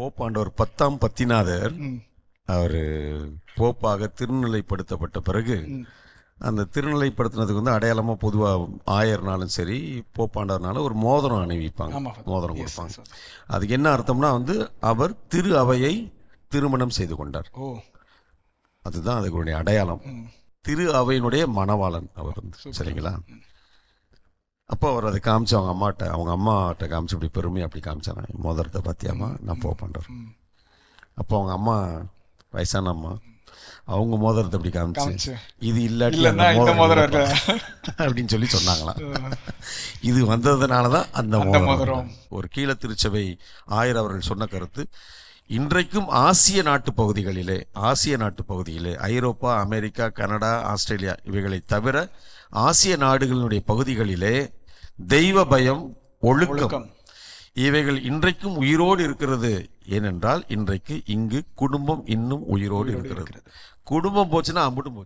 போப்பாண்டவர் பத்தாம் பத்திநாதர். அவர் போப்பாக திருநிலைப்படுத்தப்பட்ட பிறகு அந்த திருநிலைப்படுத்தினதுக்கு வந்து அடையாளமா பொதுவா ஆயர்னாலும் சரி போப்பாண்டவர்னாலும் ஒரு மோதிரம் அணிவிப்பாங்க. மோதிரம் கொடுப்பாங்க. அதுக்கு என்ன அர்த்தம்னா வந்து அவர் திரு அவையை திருமணம் செய்து கொண்டார். அதுதான் அதுக்குடைய அடையாளம். திரு அவையினுடைய மணவாளன் அவர் வந்து. சரிங்களா? அப்போ அவர் அதை காமிச்சு அவங்க அம்மாட்ட அவங்க அம்மாட்ட காமிச்சு இப்படி பெருமை அப்படி காமிச்சாங்க. மோதிரத்தை பார்த்தியாமா நான் போ பண்றேன் ம். அப்போ அவங்க அம்மா வயசான அம்மா அவங்க மோதிரத்தை அப்படி காமிச்சு இது இல்லாட்டி. அப்படின்னு சொல்லி சொன்னாங்களாம் இது வந்ததுனால தான் அந்த மோதிரம். ஒரு கீழ திருச்சபை ஆயர் அவர்கள் சொன்ன கருத்து இன்றைக்கும் ஆசிய நாட்டு பகுதிகளிலே ஆசிய நாட்டு பகுதியிலே ஐரோப்பா அமெரிக்கா கனடா ஆஸ்திரேலியா இவைகளை தவிர ஆசிய நாடுகளினுடைய பகுதிகளிலே தெய்வ பயம் ஒழுக்கம். இவைகள் இன்றைக்கும் உயிரோடு இருக்கிறது. ஏனென்றால் இன்றைக்கு இங்கு குடும்பம் இன்னும் உயிரோடு இருக்கிறது. குடும்பம் போச்சுன்னா அம்புட்டும் போச்சு.